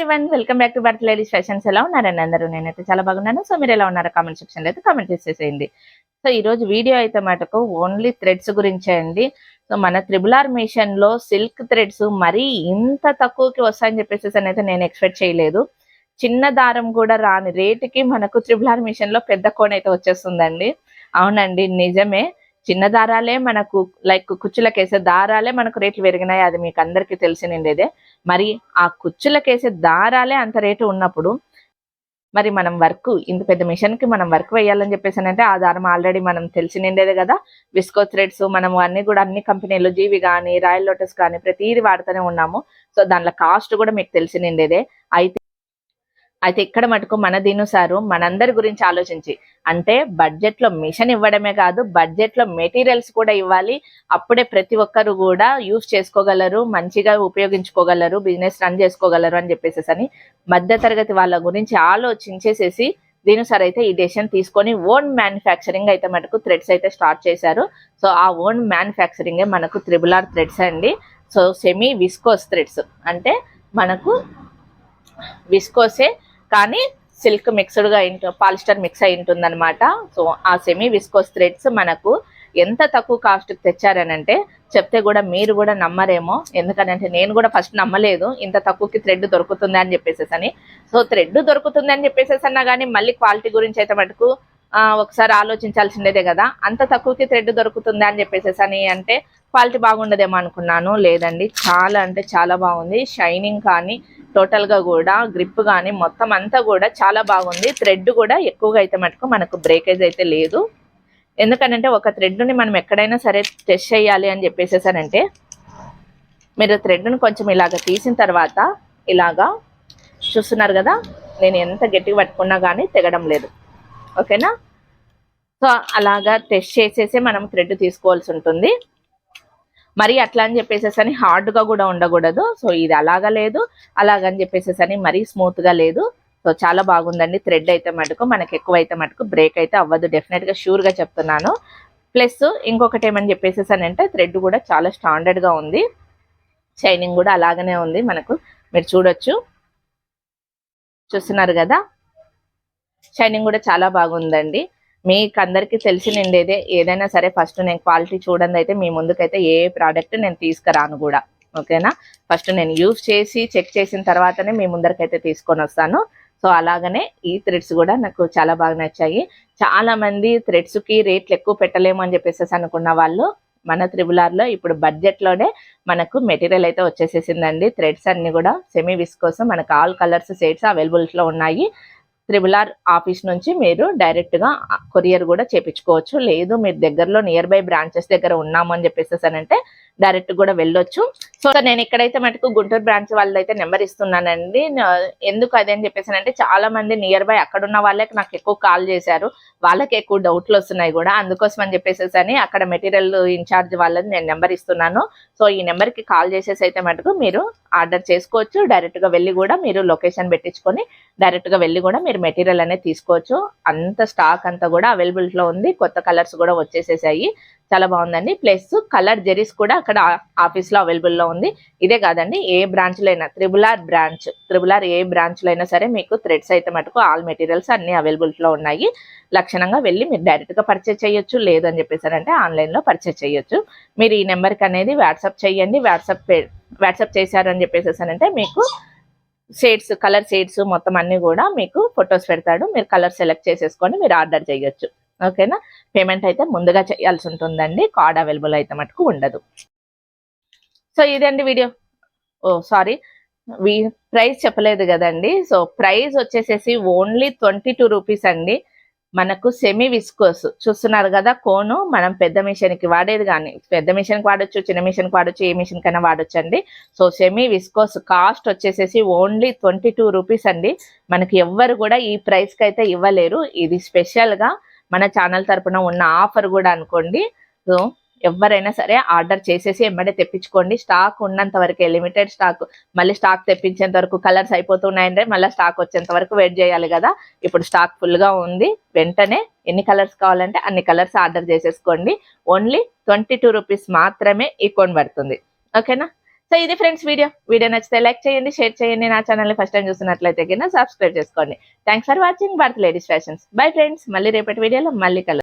Everyone welcome back to Bharat ladies fashions ఎలా ఉన్నారండి అందరూ నేనైతే చాలా బాగున్నాను. సో మీరు ఎలా ఉన్నారో కామెంట్ సెక్షన్ అయితే కామెంట్ చేసేసేయండి. సో ఈ రోజు వీడియో అయితే మటుకు ఓన్లీ థ్రెడ్స్ గురించే అండి. సో మన త్రిబుల్ ఆర్ మిషన్లో సిల్క్ థ్రెడ్స్ మరీ ఇంత తక్కువకి వస్తాయని చెప్పేసి అయితే నేను ఎక్స్పెక్ట్ చేయలేదు. చిన్న దారం కూడా రాని రేటుకి మనకు త్రిబుల్ ఆర్ మిషన్లో పెద్ద కోన్ అయితే వచ్చేస్తుందండి. అవునండి నిజమే. చిన్న దారాలే మనకు లైక్ కుచ్చులకేసే దారాలే మనకు రేట్లు పెరిగినాయి. అది మీకు అందరికీ తెలిసినండేదే. మరి ఆ కుచ్చులకేసే దారాలే అంత రేటు ఉన్నప్పుడు మరి మనం వర్క్ ఇంత పెద్ద మిషన్కి మనం వర్క్ వేయాలని చెప్పేసి అంటే ఆ దారం ఆల్రెడీ మనం తెలిసినండేదే కదా. విస్కో థ్రెడ్స్ మనం అన్ని కూడా అన్ని కంపెనీలు జీవి కానీ రాయల్ లోటస్ కానీ ప్రతిదీ వాడుతూనే ఉన్నాము. సో దాంట్లో కాస్ట్ కూడా మీకు తెలిసినండేదే. అయితే అయితే ఇక్కడ మటుకు మన దీనుసారు మనందరి గురించి ఆలోచించి అంటే బడ్జెట్లో మిషన్ ఇవ్వడమే కాదు బడ్జెట్లో మెటీరియల్స్ కూడా ఇవ్వాలి. అప్పుడే ప్రతి ఒక్కరు కూడా యూస్ చేసుకోగలరు మంచిగా ఉపయోగించుకోగలరు బిజినెస్ రన్ చేసుకోగలరు అని చెప్పేసి అని మధ్య తరగతి వాళ్ళ గురించి ఆలోచించేసేసి దీని సార్ అయితే ఈ డెసిషన్ తీసుకొని ఓన్ మ్యానుఫ్యాక్చరింగ్ అయితే మనకు థ్రెడ్స్ అయితే స్టార్ట్ చేశారు. సో ఆ ఓన్ మ్యానుఫ్యాక్చరింగే మనకు త్రిబుల్ ఆర్ థ్రెడ్స్ అండి. సో సెమీ విస్కోస్ థ్రెడ్స్ అంటే మనకు విస్కోసే కానీ సిల్క్ మిక్స్డ్గా పాలిస్టర్ మిక్స్ అయి ఉంటుందన్నమాట. సో ఆ సెమీ విస్కోస్ థ్రెడ్స్ మనకు ఎంత తక్కువ కాస్ట్ తెచ్చారనంటే చెప్తే కూడా మీరు కూడా నమ్మరేమో. ఎందుకనంటే నేను కూడా ఫస్ట్ నమ్మలేదు ఇంత తక్కువకి థ్రెడ్ దొరుకుతుంది అని చెప్పేసేసి అని సో థ్రెడ్ దొరుకుతుంది అని చెప్పేసి అన్నా కానీ మళ్ళీ క్వాలిటీ గురించి అయితే మటుకు ఒకసారి ఆలోచించాల్సిందేదే కదా. అంత తక్కువకి థ్రెడ్ దొరుకుతుంది అని చెప్పేసేసి అని అంటే క్వాలిటీ బాగుండదేమో అనుకున్నాను. లేదండి. చాలా అంటే చాలా బాగుంది. షైనింగ్ కానీ టోటల్గా కూడా గ్రిప్ కానీ మొత్తం అంతా కూడా చాలా బాగుంది. థ్రెడ్ కూడా ఎక్కువగా అయితే మటుకు మనకు బ్రేకేజ్ అయితే లేదు. ఎందుకనంటే ఒక థ్రెడ్ని మనం ఎక్కడైనా సరే టెస్ట్ చేయాలి అని చెప్పేసేసానంటే మీరు థ్రెడ్ను కొంచెం ఇలాగ తీసిన తర్వాత ఇలాగా చూస్తున్నారు కదా నేను ఎంత గట్టిగా పట్టుకున్నా కానీ తెగడం లేదు. ఓకేనా? సో అలాగా టెస్ట్ చేసేసి మనం థ్రెడ్ తీసుకోవాల్సి ఉంటుంది. మరి అట్లా అని చెప్పేసేసి అని hard గా కూడా ఉండకూడదు. సో ఇది అలాగా లేదు. అలాగని చెప్పేసేసి అని మరీ స్మూత్గా లేదు. సో చాలా బాగుందండి. థ్రెడ్ అయితే మటుకు మనకి ఎక్కువ అయితే మటుకు బ్రేక్ అయితే అవ్వదు. డెఫినెట్గా షూర్గా చెప్తున్నాను. ప్లస్ ఇంకొకటి ఏమని చెప్పేసేసానంటే థ్రెడ్ కూడా చాలా స్టాండర్డ్గా ఉంది. షైనింగ్ కూడా అలాగనే ఉంది మనకు. మీరు చూడొచ్చు. చూస్తున్నారు కదా? షైనింగ్ కూడా చాలా బాగుందండి. మీకు అందరికీ తెలిసినండేదే ఏదైనా సరే ఫస్ట్ నేను క్వాలిటీ చూడండి అయితే మీ ముందుకైతే ఏ ప్రోడక్ట్ నేను తీసుకురాను కూడా. ఓకేనా? ఫస్ట్ నేను యూస్ చేసి చెక్ చేసిన తర్వాతనే మీ ముందరికైతే తీసుకొని వస్తాను సో అలాగనే ఈ థ్రెడ్స్ కూడా నాకు చాలా బాగా నచ్చాయి. చాలా మంది థ్రెడ్స్కి రేట్లు ఎక్కువ పెట్టలేము అని చెప్పేసి అనుకున్న వాళ్ళు మన త్రిబులార్లో ఇప్పుడు బడ్జెట్లోనే మనకు మెటీరియల్ అయితే వచ్చేసేసిందండి. థ్రెడ్స్ అన్ని కూడా సెమీ విస్ కోసం మనకు ఆల్ కలర్స్ షేడ్స్ అవైలబుల్స్లో ఉన్నాయి. త్రిబుల్ ఆర్ ఆఫీస్ నుంచి మీరు డైరెక్ట్గా కొరియర్ కూడా చేపించుకోవచ్చు. లేదు మీరు దగ్గరలో నియర్ బై బ్రాంచెస్ దగ్గర ఉన్నాము అని చెప్పేసి అంటే డైరెక్ట్ కూడా వెళ్ళొచ్చు. సో నేను ఇక్కడైతే మటుకు గుంటూరు బ్రాంచ్ వాళ్ళైతే నెంబర్ ఇస్తున్నానండి. ఎందుకు అదే అని చెప్పేసి అంటే చాలా మంది నియర్ బై అక్కడ ఉన్న వాళ్ళకి నాకు ఎక్కువ కాల్ చేశారు. వాళ్ళకి ఎక్కువ డౌట్లు వస్తున్నాయి కూడా. అందుకోసం అని చెప్పేసి అని అక్కడ మెటీరియల్ ఇన్ఛార్జ్ వాళ్ళని నేను నెంబర్ ఇస్తున్నాను. సో ఈ నెంబర్కి కాల్ చేసేసి అయితే మటుకు మీరు ఆర్డర్ చేసుకోవచ్చు. డైరెక్ట్గా వెళ్ళి కూడా మీరు లొకేషన్ పెట్టించుకొని డైరెక్ట్గా వెళ్ళి కూడా మీరు మెటీరియల్ అనేది తీసుకోవచ్చు. అంత స్టాక్ అంతా కూడా అవైలబుల్లో ఉంది. కొత్త కలర్స్ కూడా వచ్చేసేసాయి. చాలా బాగుందండి. ప్లస్ కలర్ జెరీస్ కూడా అక్కడ ఆఫీస్లో అవైలబుల్లో ఉంది. ఇదే కాదండి. ఏ బ్రాంచ్లో అయినా triple R branch triple R ఏ బ్రాంచ్లో అయినా సరే మీకు థ్రెడ్స్ అయితే మటుకు ఆల్ మెటీరియల్స్ అన్ని అవైలబుల్లో ఉన్నాయి. లక్షణంగా వెళ్ళి మీరు డైరెక్ట్గా పర్చేస్ చేయొచ్చు. లేదు అని చెప్పేసారంటే ఆన్లైన్లో పర్చేస్ చేయొచ్చు. మీరు ఈ నెంబర్కి అనేది వాట్సాప్ చేయండి. వాట్సాప్ వాట్సాప్ చేశారు అని మీకు షేడ్స్ కలర్ షేడ్స్ మొత్తం అన్ని కూడా మీకు ఫొటోస్ పెడతాడు. మీరు కలర్ సెలెక్ట్ చేసేసుకొని మీరు ఆర్డర్ చేయొచ్చు. ఓకేనా? పేమెంట్ అయితే ముందుగా చేయాల్సి ఉంటుందండి. కార్డ్ అవైలబుల్ అయితే మటుకు ఉండదు. సో ఇదండి వీడియో. ఓ సారీ. ప్రైస్ చెప్పలేదు కదండి. సో ప్రైస్ వచ్చేసేసి ఓన్లీ ట్వంటీ టూ రూపీస్ అండి. మనకు సెమీ విస్కోస్ చూస్తున్నారు కదా కోను మనం పెద్ద మిషన్కి వాడేది కానీ పెద్ద మిషన్కి వాడొచ్చు చిన్న మిషన్కి వాడొచ్చు ఏ మిషన్ కైనా వాడొచ్చు అండి సో సెమీ విస్కోస్ కాస్ట్ వచ్చేసేసి ఓన్లీ ట్వంటీ టూ రూపీస్ అండి. మనకి ఎవ్వరు కూడా ఈ ప్రైస్కి అయితే ఇవ్వలేరు. ఇది స్పెషల్గా మన ఛానల్ తరపున ఉన్న ఆఫర్ కూడా అనుకోండి. సో ఎవరైనా సరే ఆర్డర్ చేసేసి ఎమ్మడే తెప్పించుకోండి. స్టాక్ ఉన్నంత వరకే లిమిటెడ్ స్టాక్ మళ్ళీ స్టాక్ తెప్పించేంత వరకు కలర్స్ అయిపోతున్నాయంటే మళ్ళీ స్టాక్ వచ్చేంత వరకు వెయిట్ చేయాలి కదా. ఇప్పుడు స్టాక్ ఫుల్గా ఉంది. వెంటనే ఎన్ని కలర్స్ కావాలంటే అన్ని కలర్స్ ఆర్డర్ చేసేసుకోండి. ఓన్లీ ట్వంటీ టూ రూపీస్ మాత్రమే ఈ కోన్ పడుతుంది. ఓకేనా? సో ఇది ఫ్రెండ్స్ వీడియో. వీడియో నచ్చితే లైక్ చేయండి షేర్ చేయండి. నా ఛానల్ని ఫస్ట్ టైం చూస్తున్నట్లయితే కింద సబ్స్క్రైబ్ చేసుకోండి. Thanks for watching Bharat ladies fashions bye friends మళ్ళీ రేపటి వీడియోలో మళ్ళీ కలర్